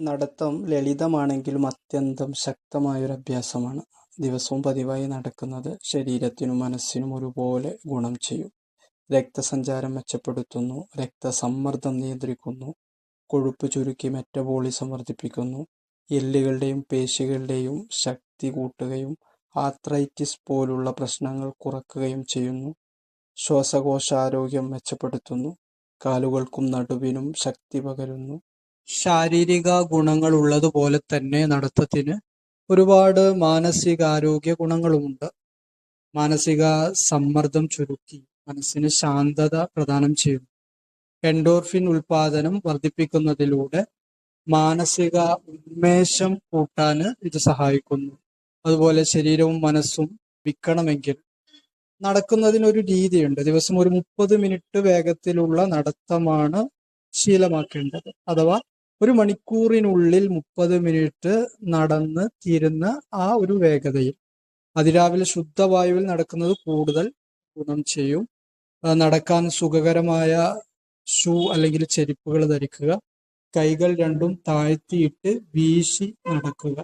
നടത്തം ലളിതമാണെങ്കിലും അത്യന്തം ശക്തമായൊരു അഭ്യാസമാണ്. ദിവസവും പതിവായി നടക്കുന്നത് ശരീരത്തിനും മനസ്സിനും ഒരുപോലെ ഗുണം ചെയ്യും. രക്തസഞ്ചാരം മെച്ചപ്പെടുത്തുന്നു, രക്തസമ്മർദ്ദം നിയന്ത്രിക്കുന്നു, കൊഴുപ്പ് ചുരുക്കി മെറ്റബോളിസം വർദ്ധിപ്പിക്കുന്നു, എല്ലുകളുടെയും പേശികളുടെയും ശക്തി കൂട്ടുകയും ആത്രൈറ്റിസ് പോലുള്ള പ്രശ്നങ്ങൾ കുറക്കുകയും ചെയ്യുന്നു. ശ്വാസകോശാരോഗ്യം മെച്ചപ്പെടുത്തുന്നു, കാലുകൾക്കും നടുവിനും ശക്തി പകരുന്നു. ശാരീരിക ഗുണങ്ങൾ ഉള്ളതുപോലെ തന്നെ നടത്തത്തിന് ഒരുപാട് മാനസികാരോഗ്യ ഗുണങ്ങളുമുണ്ട്. മാനസിക സമ്മർദ്ദം ചുരുക്കി മനസ്സിന് ശാന്തത പ്രദാനം ചെയ്യുന്നു. എൻഡോർഫിൻ ഉൽപാദനം വർദ്ധിപ്പിക്കുന്നതിലൂടെ മാനസിക ഉന്മേഷം കൂട്ടാൻ ഇത് സഹായിക്കുന്നു. അതുപോലെ ശരീരവും മനസ്സും വിൽക്കണമെങ്കിൽ നടക്കുന്നതിനൊരു രീതിയുണ്ട്. ദിവസം ഒരു മുപ്പത് മിനിറ്റ് വേഗത്തിലുള്ള നടത്തമാണ് ശീലമാക്കേണ്ടത്. അഥവാ ഒരു മണിക്കൂറിനുള്ളിൽ മുപ്പത് മിനിറ്റ് നടന്ന് തീരുന്ന ആ ഒരു വേഗതയിൽ. അതിരാവിലെ ശുദ്ധവായുവിൽ നടക്കുന്നത് കൂടുതൽ ഗുണം ചെയ്യും. നടക്കാൻ സുഖകരമായ ഷൂ അല്ലെങ്കിൽ ചെരുപ്പുകൾ ധരിക്കുക. കൈകൾ രണ്ടും താഴ്ത്തിയിട്ട് വീശി നടക്കുക.